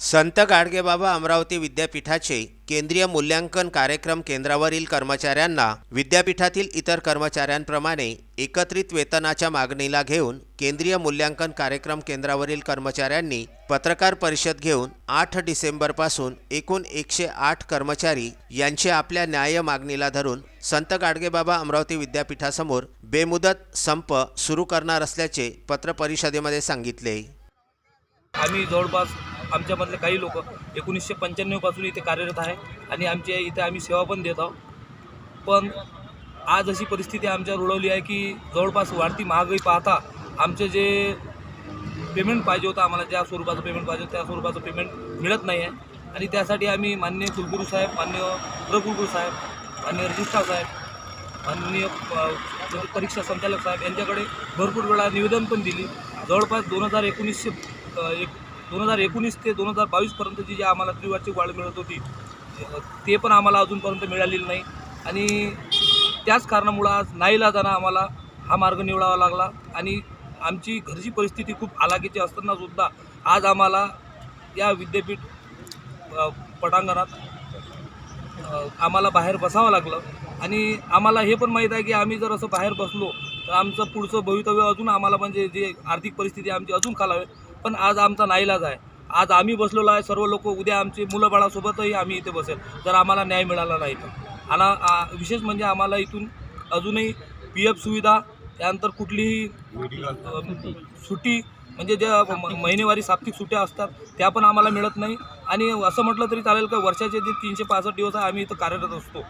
संत गाडगेबाबा अमरावती विद्यापीठाचे केंद्रीय मूल्यांकन कार्यक्रम केंद्रावरील कर्मचाऱ्यांना विद्यापीठातील इतर कर्मचाऱ्यांप्रमाणे एकत्रित वेतनाच्या मागणीला घेऊन केंद्रीय मूल्यांकन कार्यक्रम केंद्रावरील कर्मचाऱ्यांनी पत्रकार परिषद घेऊन आठ डिसेंबरपासून एकूण एकशे आठ कर्मचारी यांचे आपल्या न्याय मागणीला धरून संत गाडगेबाबा अमरावती विद्यापीठासमोर बेमुदत संप सुरू करणार असल्याचे पत्रपरिषदेमध्ये सांगितले. आम्ही जवळपास आमच्यामधले काही लोक एकोणीसशे पंच्याण्णवपासून इथे कार्यरत आहे आणि आमच्या इथे आम्ही सेवा पण देत आहोत. पण आज अशी परिस्थिती आमच्यावर उडवली आहे की जवळपास वाढती महागाई पाहता आमचं जे पेमेंट पाहिजे होतं आम्हाला ज्या स्वरूपाचं पेमेंट पाहिजे होतं त्या स्वरूपाचं पेमेंट मिळत नाही आहे. आणि त्यासाठी आम्ही माननीय कुलगुरू साहेब मान्य प्रकुलगुरू साहेब मान्य रजिस्ट्रार साहेब माननीय म्हणजे परीक्षा संचालक साहेब यांच्याकडे भरपूर वेळा निवेदन पण दिली. जवळपास दोन हजार एकोणीसशे एक दोन हजार एकोणीस ते दोन हजार बावीसपर्यंतची जी आम्हाला त्रिवार्षिक वाढ मिळत होती ते पण आम्हाला अजूनपर्यंत मिळालेलं नाही. आणि त्याच कारणामुळं आज नाईलाजानं आम्हाला हा मार्ग निवडावा लागला. आणि आमची घरची परिस्थिती खूप हालाकीची असताना सुद्धा आज आम्हाला या विद्यापीठ पटांगणात आम्हाला बाहेर बसावं लागलं. आणि आम्हाला हे पण माहीत आहे की आम्ही जर असं बाहेर बसलो तर आमचं पुढचं भवितव्य अजून आम्हाला म्हणजे जे आर्थिक परिस्थिती आमची अजून खालावे पण आज आमचा नाईलाज आहे. आज आम्ही बसलेलो आहे सर्व लोक उद्या आमचे मुलं बाळासोबतही आम्ही इथे बसेल. जर आम्हाला न्याय मिळाला नाही तर. आणि विशेष म्हणजे आम्हाला इथून अजूनही पी एफ सुविधा त्यानंतर कुठलीही सुट्टी म्हणजे ज्या महिनेवारी साप्तिक सुट्ट्या असतात त्या पण आम्हाला मिळत नाही. आणि असं म्हटलं तरी चालेल का वर्षाचे जे तीनशे पासष्ट दिवस आहे आम्ही इथं कार्यरत असतो.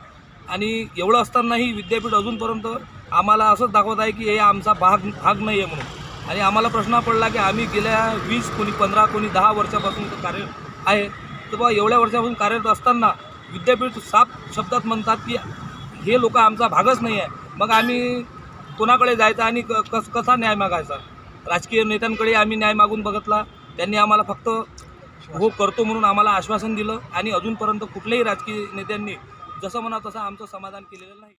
आणि एवढं असतानाही विद्यापीठ अजूनपर्यंत आम्हाला असंच दाखवत आहे की हे आमचा भाग भाग नाही आहे म्हणून. आणि आम्हाला प्रश्न पडला की आम्ही गेल्या वीस कोणी पंधरा कोणी दहा वर्षापासून कार्य आहे. तर बा एवढ्या वर्षापासून कार्यरत असताना विद्यापीठ साफ शब्दात म्हणतात की हे लोक आमचा भागच नाही आहे. मग आम्ही कोणाकडे जायचं आणि क कस कसा न्याय मागायचा? राजकीय नेत्यांकडे आम्ही न्याय मागून बघितला. त्यांनी आम्हाला फक्त हो करतो म्हणून आम्हाला आश्वासन दिलं आणि अजूनपर्यंत कुठल्याही राजकीय नेत्यांनी जसं म्हणा तसं आमचं समाधान केलेलं नाही.